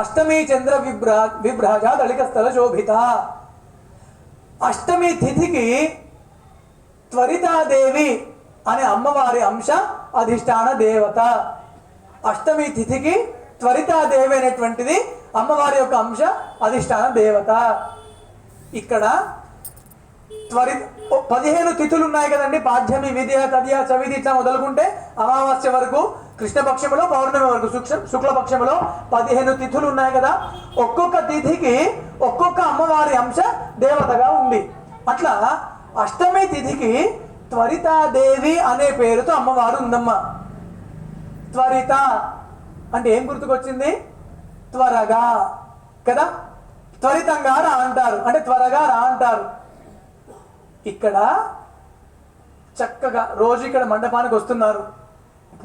అష్టమి చంద్ర విభ్రా విభ్రాజ దళిక స్థల శోభిత అష్టమి తిథికి త్వరితాదేవి అనే అమ్మవారి అంశ అధిష్టాన దేవత అష్టమి తిథికి త్వరితాదేవి అనేటువంటిది అమ్మవారి యొక్క అంశ అధిష్టాన దేవత. ఇక్కడ త్వరి పదిహేను తిథులు ఉన్నాయి కదండి పాఠ్యమి విద్య తదియ చవితి ఇట్లా మొదలుకుంటే అమావాస్య వరకు కృష్ణపక్షములో పౌర్ణమి వరకు శుక్ల శుక్లపక్షములో పదిహేను తిథులు ఉన్నాయి కదా. ఒక్కొక్క తిథికి ఒక్కొక్క అమ్మవారి అంశ దేవతగా ఉంది. అట్లా అష్టమి తిథికి త్వరితాదేవి అనే పేరుతో అమ్మవారు ఉందమ్మ. త్వరిత అంటే ఏం గుర్తుకొచ్చింది? త్వరగా కదా? త్వరితంగా రా అంటారు. అంటే త్వరగా రా అంటారు. ఇక్కడ చక్కగా రోజు ఇక్కడ మండపానికి వస్తున్నారు.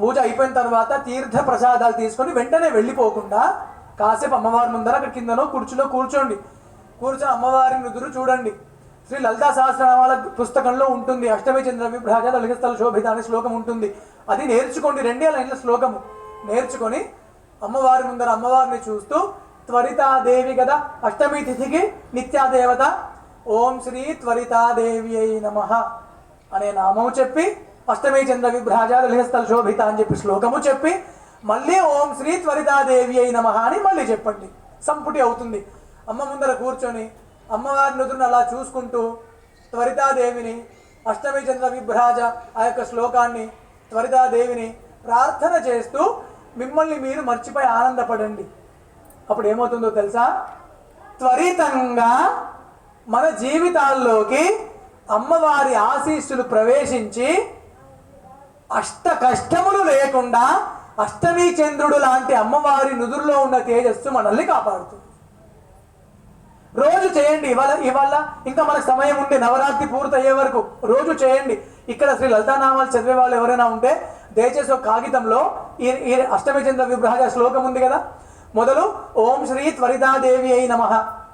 పూజ అయిపోయిన తర్వాత తీర్థ ప్రసాదాలు తీసుకొని వెంటనే వెళ్ళిపోకుండా కాసేపు అమ్మవారి ముందర అక్కడ కిందనో కుర్చీలో కూర్చోండి. కూర్చొని అమ్మవారి నుదురు చూడండి. శ్రీ లలితా సహస్రనామాల పుస్తకంలో ఉంటుంది. అష్టమి చంద్ర విభ్రాజ లలితస్థల శోభిత అనే శ్లోకం ఉంటుంది. అది నేర్చుకోండి. రెండే లైన్ల శ్లోకము. నేర్చుకొని అమ్మవారి ముందర అమ్మవారిని చూస్తూ త్వరితాదేవి కదా అష్టమి తిథికి నిత్యాదేవత ఓం శ్రీ త్వరితాదేవి అయి నమ అనే నామము చెప్పి అష్టమి చంద్ర విభ్రాజాలు లేస్తల శోభిత అని చెప్పి శ్లోకము చెప్పి మళ్ళీ ఓం శ్రీ త్వరితాదేవి అయి నమ అని మళ్ళీ చెప్పండి. సంపుటి అవుతుంది. అమ్మ ముందర కూర్చొని అమ్మవారి నుదురును అలా చూసుకుంటూ త్వరితాదేవిని అష్టమి చంద్ర విభ్రాజ ఆ యొక్క శ్లోకాన్ని త్వరితాదేవిని ప్రార్థన చేస్తూ మిమ్మల్ని మీరు మర్చిపోయి ఆనందపడండి. అప్పుడు ఏమవుతుందో తెలుసా? త్వరితంగా మన జీవితాల్లోకి అమ్మవారి ఆశీస్సులు ప్రవేశించి అష్ట కష్టములు లేకుండా అష్టమీ చంద్రుడు లాంటి అమ్మవారి నుదురులో ఉన్న తేజస్సు మనల్ని కాపాడుతుంది. రోజు చేయండి ఇవాళ ఇవాళ ఇంకా మనకు సమయం ఉంది నవరాత్రి పూర్తయ్యే వరకు రోజు చేయండి. ఇక్కడ శ్రీ లలితానామాలు చదివే వాళ్ళు ఎవరైనా ఉంటే దయచేసి ఒక కాగితంలో ఈ ఈ అష్టమి చంద్ర విభ్రాజ శ్లోకం ఉంది కదా. మొదలు ఓం శ్రీ త్వరితాదేవి అయి నమ.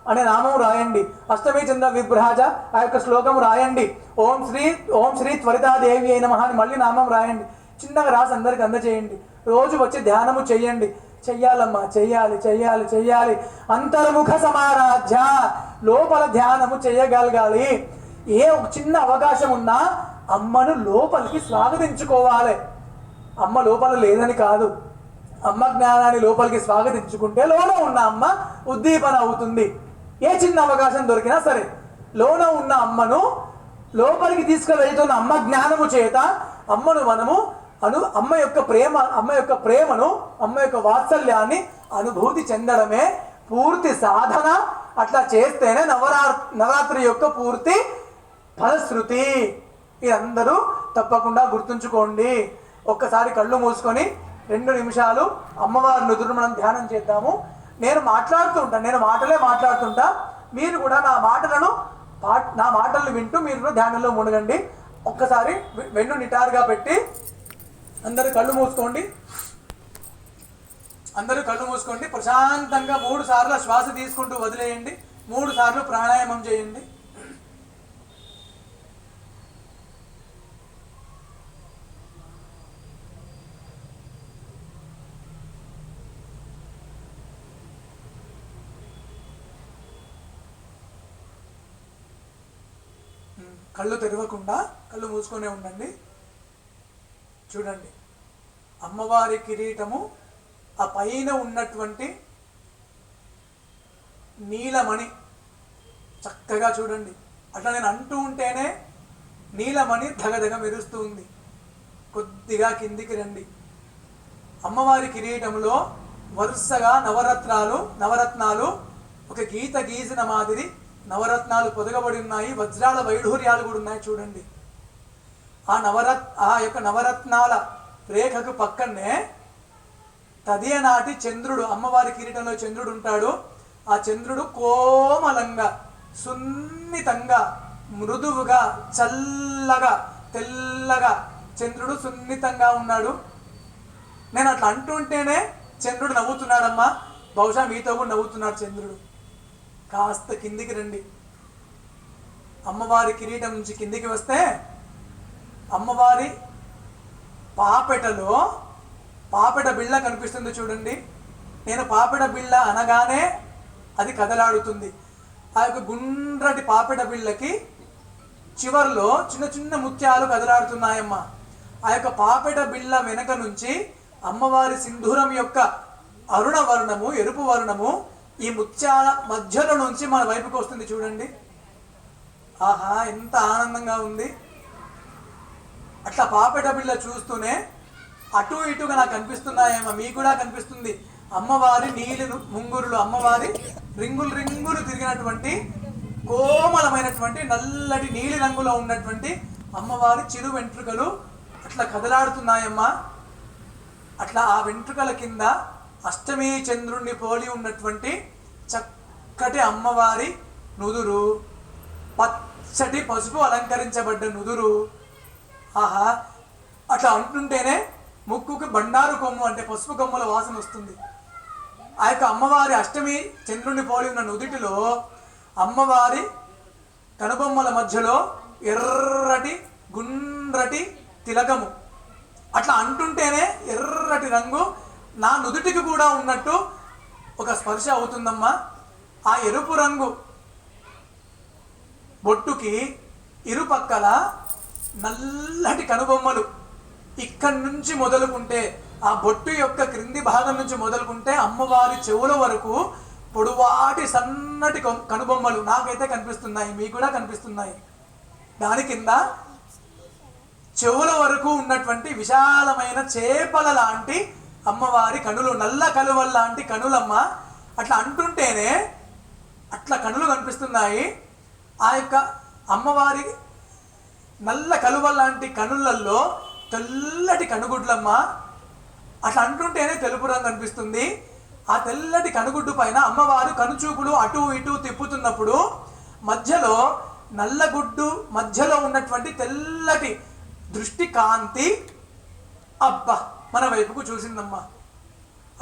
అనే నామం రాయండి. అష్టమి చంద్ర విభ్రాజ ఆ యొక్క శ్లోకం రాయండి. ఓం శ్రీ ఓం శ్రీ త్వరితాదేవి అయిన మహా అని మళ్ళీ నామం రాయండి. చిన్నగా రాసి అందరికి అందచేయండి. రోజు వచ్చి ధ్యానము చెయ్యండి చెయ్యాలమ్మా చెయ్యాలి చెయ్యాలి చెయ్యాలి. అంతర్ముఖ సమారాధ్య. లోపల ధ్యానము చేయగలగాలి. ఏ ఒక చిన్న అవకాశం ఉన్నా అమ్మను లోపలికి స్వాగతించుకోవాలి. అమ్మ లోపల లేదని కాదు. అమ్మ జ్ఞానాన్ని లోపలికి స్వాగతించుకుంటే లోన ఉన్న అమ్మ ఉద్దీపన అవుతుంది. ఏ చిన్న అవకాశం దొరికినా సరే లోన ఉన్న అమ్మను లోపలికి తీసుకువెళ్తున్న అమ్మ జ్ఞానము చేత అమ్మను మనము అను అమ్మ యొక్క ప్రేమ అమ్మ యొక్క ప్రేమను అమ్మ యొక్క వాత్సల్యాన్ని అనుభూతి చెందడమే పూర్తి సాధన. అట్లా చేస్తేనే నవరా నవరాత్రి యొక్క పూర్తి ఫలశ్రుతి. ఇదందరూ తప్పకుండా గుర్తుంచుకోండి. ఒక్కసారి కళ్ళు మూసుకొని రెండు నిమిషాలు అమ్మవారి నుదురు మనం ధ్యానం చేద్దాము. నేను మాట్లాడుతూ ఉంటాను నేను మాటలే మాట్లాడుతుంటా. మీరు కూడా నా మాటలను పా- నా మాటలను వింటూ మీరు ధ్యానంలో మునగండి ఒక్కసారి వెన్ను నిటారుగా పెట్టి అందరూ కళ్ళు మూసుకోండి. అందరూ కళ్ళు మూసుకోండి. ప్రశాంతంగా మూడు సార్లు శ్వాస తీసుకుంటూ వదిలేయండి. మూడు సార్లు ప్రాణాయామం చేయండి. కళ్ళు తెరవకుండా కళ్ళు మూసుకొనే ఉండండి. చూడండి. అమ్మవారి కిరీటము ఆ పైన ఉన్నటువంటి నీలమణి. చక్కగా చూడండి. అట్లా నేను అంటూ ఉంటేనే నీలమణి ధగధగ మెరుస్తూ ఉంది. కొద్దిగా కిందికి రండి. అమ్మవారి కిరీటంలో వరుసగా నవరత్నాలు నవరత్నాలు ఒక గీత గీసిన మాదిరి నవరత్నాలు పొదగబడి ఉన్నాయి వజ్రాల వైఢూర్యాలు కూడా ఉన్నాయి చూడండి. ఆ నవరత్ ఆ యొక్క నవరత్నాల రేఖకు పక్కనే తదియ నాటి చంద్రుడు అమ్మవారి కిరీటంలో చంద్రుడు ఉంటాడు. ఆ చంద్రుడు కోమలంగా సున్నితంగా మృదువుగా చల్లగా తెల్లగా చంద్రుడు సున్నితంగా ఉన్నాడు. నేను అట్లా అంటుంటేనే చంద్రుడు నవ్వుతున్నాడమ్మా. బహుశా మీతో కూడా నవ్వుతున్నాడు చంద్రుడు. కాస్త కిందికి రండి. అమ్మవారి కిరీటం నుంచి కిందికి వస్తే అమ్మవారి పాపెటలో పాపెట బిళ్ళ కనిపిస్తుంది చూడండి. నేను పాపెట బిళ్ళ అనగానే అది కదలాడుతుంది. ఆ యొక్క గుండ్రటి పాపెట బిళ్ళకి చివర్లో చిన్న చిన్న ముత్యాలు కదలాడుతున్నాయమ్మా. ఆ యొక్క పాపెట బిళ్ళ వెనక నుంచి అమ్మవారి సింధూరం యొక్క అరుణ వర్ణము ఎరుపు వర్ణము ఈ ముత్యాల మధ్యలో నుంచి మన వైపుకి వస్తుంది చూడండి. ఆహా ఎంత ఆనందంగా ఉంది. అట్లా పాపేట బిళ్ళ చూస్తూనే అటు ఇటుగా నాకు కనిపిస్తున్నాయేమో మీకు కూడా కనిపిస్తుంది. అమ్మవారి నీలి ముంగురులు అమ్మవారి రింగులు రింగులు తిరిగినటువంటి కోమలమైనటువంటి నల్లటి నీలి రంగులో ఉన్నటువంటి అమ్మవారి చిరు వెంట్రుకలు అట్లా కదలాడుతున్నాయమ్మా. అట్లా ఆ వెంట్రుకల కింద అష్టమి చంద్రుణ్ణి పోలి ఉన్నటువంటి చక్కటి అమ్మవారి నుదురు. పచ్చటి పసుపు అలంకరించబడ్డ నుదురు. ఆహా అట్లా అంటుంటేనే ముక్కుకి బండారు కొమ్ము అంటే పసుపు కొమ్ముల వాసన వస్తుంది. ఆ యొక్క అమ్మవారి అష్టమి చంద్రుని పోలి ఉన్న నుదుటిలో అమ్మవారి కనుబొమ్మల మధ్యలో ఎర్రటి గుండ్రటి తిలకము. అట్లా అంటుంటేనే ఎర్రటి రంగు నా నుదుటికి కూడా ఉన్నట్టు ఒక స్పర్శ అవుతుందమ్మా. ఆ ఎరుపు రంగు బొట్టుకి ఇరుపక్కల నల్లటి కనుబొమ్మలు ఇక్కడి నుంచి మొదలుకుంటే ఆ బొట్టు యొక్క క్రింది భాగం నుంచి మొదలుకుంటే అమ్మవారి చెవుల వరకు పొడువాటి సన్నటి కనుబొమ్మలు నాకైతే కనిపిస్తున్నాయి మీకు కూడా కనిపిస్తున్నాయి. దాని కింద చెవుల వరకు ఉన్నటువంటి విశాలమైన చేపల లాంటి అమ్మవారి కనులు నల్ల కలువల లాంటి కనులమ్మ. అట్లా అంటుంటేనే అట్లా కనులు కనిపిస్తున్నాయి. ఆ యొక్క అమ్మవారి నల్ల కలువ లాంటి కనులల్లో తెల్లటి కనుగుడ్లమ్మ. అట్లా అంటుంటేనే తెలుపు రంగు అనిపిస్తుంది ఆ తెల్లటి కనుగుడ్డు పైన అమ్మవారు కనుచూపులు అటు ఇటు తిప్పుతున్నప్పుడు మధ్యలో నల్లగుడ్డు మధ్యలో ఉన్నటువంటి తెల్లటి దృష్టి కాంతి. అబ్బా! మన వైపుకు చూసిందమ్మా.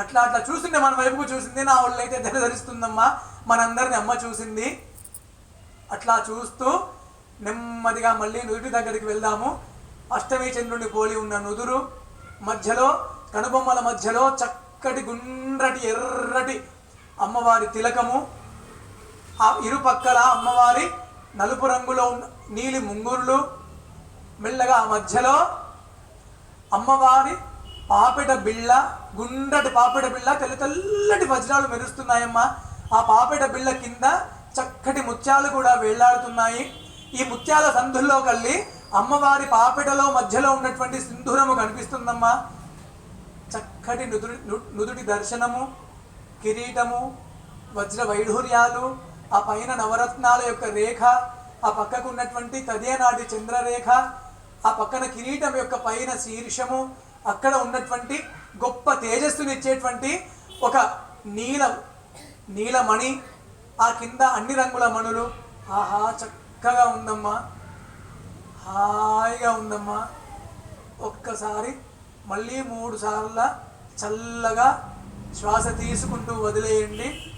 అట్లా అట్లా చూసింది మన వైపుకు చూసింది నా ఒళ్ళైతే తెర ధరిస్తుందమ్మా మనందరిని అమ్మ చూసింది. అట్లా చూస్తూ నెమ్మదిగా మళ్ళీ నుదుటి దగ్గరికి వెళ్దాము. అష్టమి చంద్రుని పోలి ఉన్న నుదురు మధ్యలో కనుబొమ్మల మధ్యలో చక్కటి గుండ్రటి ఎర్రటి అమ్మవారి తిలకము. ఆ ఇరుపక్కల అమ్మవారి నలుపు రంగులో ఉన్న నీలి ముంగురులు మెల్లగా ఆ మధ్యలో అమ్మవారి పాపిట బిళ్ళ గుండ్రటి పాపిట బిళ్ళ తెల్ల తెల్లటి వజ్రాలు మెరుస్తున్నాయమ్మా. ఆ పాపిట బిళ్ళ కింద చక్కటి ముత్యాలు కూడా వేళ్ళాడుతున్నాయి. ఈ ముత్యాల సందుల్లో కల్లి అమ్మవారి పాపిటలో మధ్యలో ఉన్నటువంటి సింధూరము కనిపిస్తుందమ్మా. చక్కటి నుదుడి నుదుటి దర్శనము కిరీటము వజ్ర వైఢూర్యాలు ఆ పైన నవరత్నాల యొక్క రేఖ ఆ పక్కకు ఉన్నటువంటి తదేనాటి చంద్రరేఖ ఆ పక్కన కిరీటం యొక్క పైన శీర్షము అక్కడ ఉన్నటువంటి గొప్ప తేజస్సునిచ్చేటువంటి ఒక నీల నీలమణి ఆ కింద అన్ని రంగుల మణులు. ఆహా చక్కగా ఉందమ్మా. హాయిగా ఉందమ్మా. ఒక్కసారి మళ్ళీ మూడు సార్ల చల్లగా శ్వాస తీసుకుంటూ వదిలేయండి.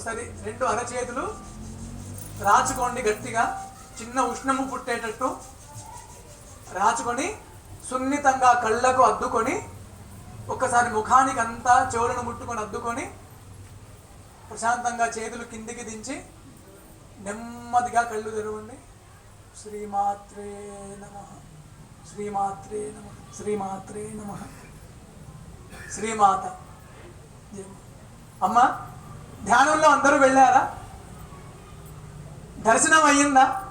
ఒకసారి రెండు అరచేతులు రాచుకోండి గట్టిగా. చిన్న ఉష్ణము పుట్టేటట్టు రాచుకొని సున్నితంగా కళ్ళకు అద్దుకొని ఒక్కసారి ముఖానికి అంతా చెవులను ముట్టుకొని అద్దుకొని ప్రశాంతంగా చేతులు కిందికి దించి నెమ్మదిగా కళ్ళు తెరవండి. శ్రీమాత్రే నమ. శ్రీమాత్రే నమ. శ్రీమాత్రే నమ. శ్రీమాత. అమ్మ అమ్మా ధ్యానంలో అందరూ వెళ్ళారా? దర్శనం అయ్యిందా?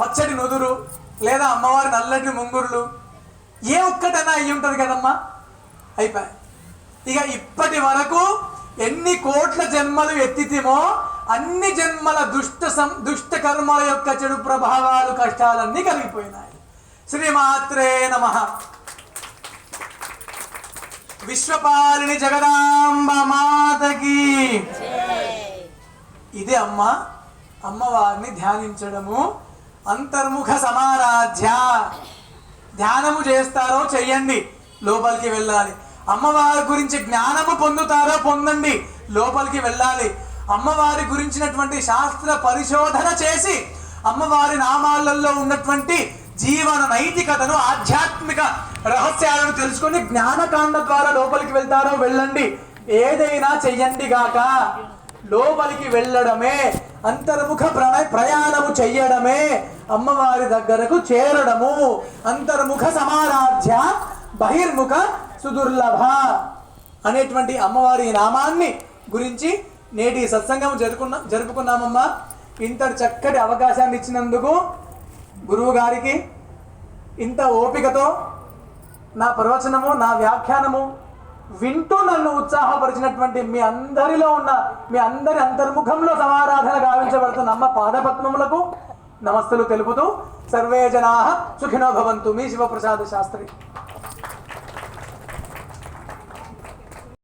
పచ్చడి నుదురు లేదా అమ్మవారి నల్లటి ముంగురులు? ఏ ఒక్కటైనా అయ్యి ఉంటుంది కదమ్మా? అయిపోయి ఇక ఇప్పటి వరకు ఎన్ని కోట్ల జన్మలు ఎత్తితేమో అన్ని జన్మల దుష్ట సం దుష్ట కర్మల యొక్క చెడు ప్రభావాలు కష్టాలన్నీ కలిగిపోయినాయి. శ్రీమాత్రే నమ. విశ్వపాలిని జగదాంబ మాతకి. ఇదే అమ్మ. అమ్మవారిని ధ్యానించడము. అంతర్ముఖ సమారాధ్య. ధ్యానము చేస్తారో చెయ్యండి. లోపలికి వెళ్ళాలి. అమ్మవారి గురించి జ్ఞానము పొందుతారో పొందండి. లోపలికి వెళ్ళాలి. అమ్మవారి గురించినటువంటి శాస్త్ర పరిశోధన చేసి అమ్మవారి నామాలలో ఉన్నటువంటి జీవన నైతికతను ఆధ్యాత్మిక రహస్యాలను తెలుసుకొని జ్ఞానకాండ ద్వారా లోపలికి వెళ్తారో వెళ్ళండి. ఏదైనా చెయ్యండి గాక. లోపలికి వెళ్ళడమే అంతర్ముఖ ప్రణ ప్రయాణము చెయ్యడమే అమ్మవారి దగ్గరకు చేరడము. అంతర్ముఖ సమారాధ్య బహిర్ముఖ సుదుర్లభ అనేటువంటి అమ్మవారి నామాన్ని గురించి నేటి సత్సంగం జరుపుకున్నా జరుపుకున్నామమ్మా. ఇంత చక్కటి అవకాశాన్ని ఇచ్చినందుకు గురువు గారికి ఇంత ఓపికతో నా ప్రవచనము నా వ్యాఖ్యానము వింటూ నన్ను ఉత్సాహపరిచినటువంటి మీ అందరిలో ఉన్న మీ అందరి అంతర్ముఖంలో సమారాధన గావించబడుతున్న అమ్మ పాదపద్మములకు నమస్తులు తెలుపుతూ సర్వే జనా సుఖినో భవంతు. మీ శివప్రసాద్ శాస్త్రి.